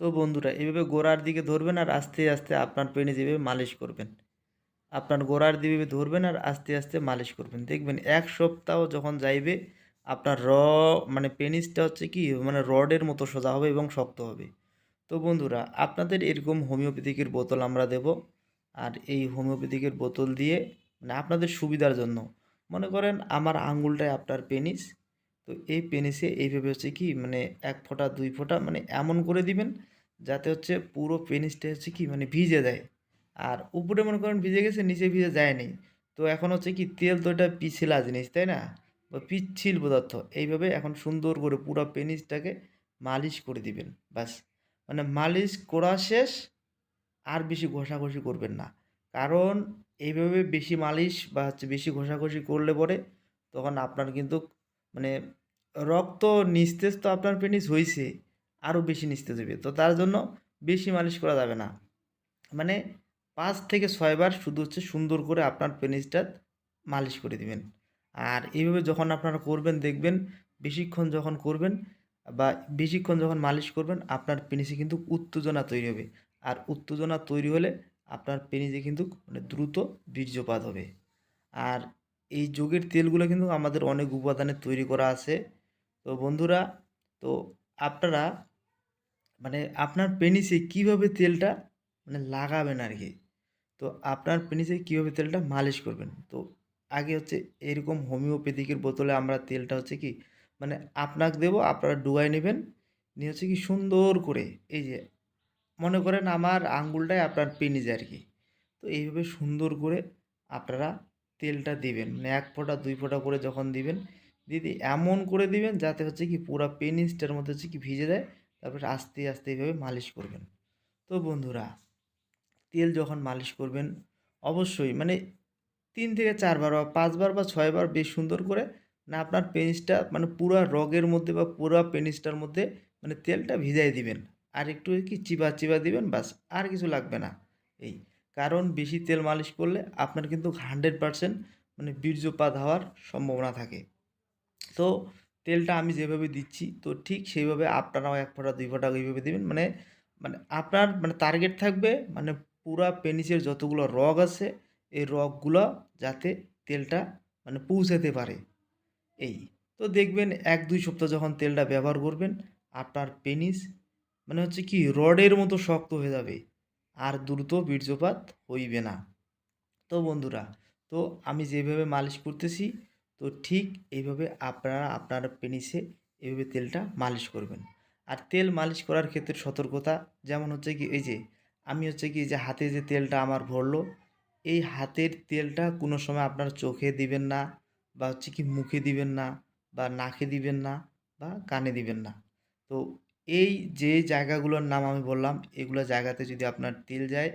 তো বন্ধুরা, এভাবে গোড়ার দিকে ধরবেন আর আস্তে আস্তে আপনার পেনিস এভাবে মালিশ করবেন। আপনার গোড়ার দিকে ধরবেন আর আস্তে আস্তে মালিশ করবেন। দেখবেন এক সপ্তাহ যখন যাইবে, আপনার র মানে পেনিসটা হচ্ছে কি মানে রডের মতো সোজা হবে এবং শক্ত হবে। তো বন্ধুরা, আপনাদের এরকম হোমিওপ্যাথিকের বোতল আমরা দেব। আর এই হোমিওপ্যাথিকের বোতল দিয়ে মানে আপনাদের সুবিধার জন্য। মনে করেন আমার আঙ্গুলটায় আপনার পেনিস তো এই পেনিসে এইভাবে হচ্ছে কি মানে এক ফোঁটা, দুই ফোঁটা মানে এমন করে দিবেন যাতে হচ্ছে পুরো পেনিসটা হচ্ছে কি মানে ভিজে দেয় আর উপরে মনে করেন ভিজে গেছে, নিচে ভিজে যায়নি। তো এখন হচ্ছে কি তেল তো এটা পিছিলা জিনিস, তাই না? বা পিচ্ছিল পদার্থ, এইভাবে এখন সুন্দর করে পুরো পেনিসটাকে মালিশ করে দিবেন বাস মানে মালিশ করা শেষ, আর বেশি ঘষাঘষি করবেন না। কারণ এইভাবে বেশি মালিশ বা হচ্ছে বেশি ঘষাঘষি করলে পরে তখন আপনার কিন্তু মানে রক্ত নিস্তেজ তো আপনার পেনিস হয়েছে আরও বেশি নিস্তেজ হবে তো তার জন্য বেশি মালিশ করা যাবে না। মানে পাঁচ থেকে ছয়বার শুধু হচ্ছে সুন্দর করে আপনার পেনিসটা মালিশ করে দিবেন। আর এইভাবে যখন আপনারা করবেন, দেখবেন বেশিক্ষণ যখন করবেন বা বেশিক্ষণ যখন মালিশ করবেন, আপনার পেনিসে কিন্তু উত্তেজনা তৈরি হবে। আর উত্তেজনা তৈরি হলে আপনার পেনিসে কিন্তু মানে দ্রুত বীর্যপাত হবে। আর এই যোগের তেলগুলো কিন্তু আমাদের অনেক উপাদানে তৈরি করা আছে। তো বন্ধুরা, তো আপনারা মানে আপনার পেনিসে কীভাবে তেলটা মানে লাগাবেন আর কি তো আপনার পেনিসে কীভাবে তেলটা মালিশ করবেন? তো আগে হচ্ছে এরকম হোমিওপ্যাথিকের বোতলে আমরা তেলটা হচ্ছে কি মানে আপনাকে দেবো, আপনারা ডুবাই নেবেন, নিয়ে হচ্ছে কি সুন্দর করে এই যে মনে করেন আমার আঙ্গুলটাই আপনার পেনিস আর কি তো এইভাবে সুন্দর করে আপনারা তেলটা দিবেন মানে এক ফোঁটা, দুই ফোঁটা করে যখন দিবেন দিদি এমন করে দিবেন যাতে হচ্ছে কি পুরো পেনিসটার মধ্যে হচ্ছে কি ভিজে দেয় তারপরে আস্তে আস্তে এইভাবে মালিশ করবেন। তো বন্ধুরা, তেল যখন মালিশ করবেন, অবশ্যই মানে তিন থেকে চারবার বা পাঁচবার বা ছয়বার বেশ সুন্দর করে না আপনার পেনিসটা মানে পুরো রগের মধ্যে বা পুরো পেনিসটার মধ্যে মানে তেলটা ভিজাই দিবেন। আর একটু কি চিবা চিবা দিবেন, বাস আর কিছু লাগবে না। এই কারণ বেশি তেল মালিশ করলে আপনার কিন্তু হান্ড্রেড পারসেন্ট মানে বীর্যপাত হওয়ার সম্ভাবনা থাকে। তো তেলটা আমি যেভাবে দিচ্ছি, তো ঠিক সেইভাবে আপনারাও এক ফোঁটা, দুই ফোঁটা ওইভাবে দিবেন। মানে মানে আপনার মানে টার্গেট থাকবে মানে পুরা পেনিসের যতগুলো রগ আছে, এই রগগুলো যাতে তেলটা মানে পৌঁছাতে পারে। এই, তো দেখবেন এক, দুই সপ্তাহ যখন তেলটা ব্যবহার করবেন, আপনার পেনিস মানে হচ্ছে কি রডের মতো শক্ত হয়ে যাবে, আর দ্রুত বীর্যপাত হইবে না। তো বন্ধুরা, তো আমি যেভাবে মালিশ করতেছি তো ঠিক এইভাবে আপনারা আপনার পেনিসে এইভাবে তেলটা মালিশ করবেন। আর তেল মালিশ করার ক্ষেত্রে সতর্কতা, যেমন হচ্ছে কি এই যে, আমি হচ্ছে কি যে হাতে যে তেলটা আমার ভরলো, এই হাতের তেলটা কোনো সময় আপনার চোখে দিবেন না বা হচ্ছে কি মুখে দিবেন না বা নাকে দিবেন না বা কানে দিবেন না। তো এই যে জায়গাগুলোর নাম আমি বললাম, এগুলো জায়গাতে যদি আপনার তেল যায়,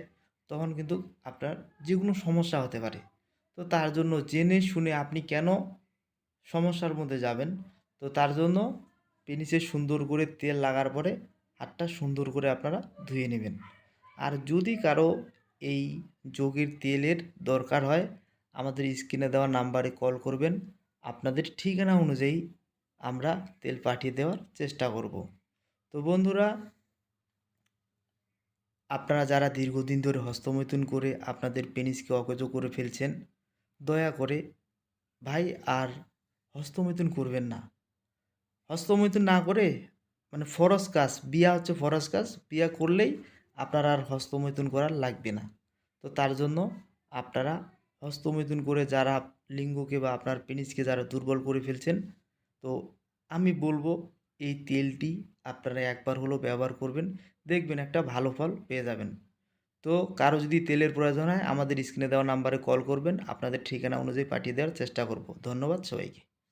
তখন কিন্তু আপনার যে কোনো সমস্যা হতে পারে। তো তার জন্য জেনে শুনে আপনি কেন সমস্যার মধ্যে যাবেন? তো তার জন্য পেনিসে সুন্দর করে তেল লাগার পরে হাতটা সুন্দর করে আপনারা ধুয়ে নেবেন। আর যদি কারও এই যোগের তেলের দরকার হয়, আমাদের স্ক্রিনে দেওয়া নাম্বারে কল করবেন। আপনাদের ঠিকানা অনুযায়ী আমরা তেল পাঠিয়ে দেওয়ার চেষ্টা করব। তো বন্ধুরা, আপনারা যারা দীর্ঘদিন ধরে হস্তমৈথুন করে আপনাদের পেনিসকে অকেজ করে ফেলছেন দয়া করে, ভাই, আর হস্তমৈথুন করবেন না। হস্তমৈথুন না করে মানে ফরজ কাজ, বিয়া হচ্ছে ফরজ কাজ, বিয়া করলেই আপনার আর হস্তমৈথুন করার লাগবে না। তো তার জন্য আপনারা হস্তমৈথুন করে যারা লিঙ্গকে বা আপনার পেনিসকে যারা দুর্বল করে ফেলছেন, তো আমি বলব এই তেলটি আপনারা একবার হলেও ব্যবহার করবেন, দেখবেন একটা ভালো ফল পেয়ে যাবেন। তো কারও যদি তেলের প্রয়োজন হয়, আমাদের স্ক্রিনে দেওয়া নাম্বারে কল করবেন। আপনাদের ঠিকানা অনুযায়ী পাঠিয়ে দেওয়ার চেষ্টা করব। ধন্যবাদ সবাইকে।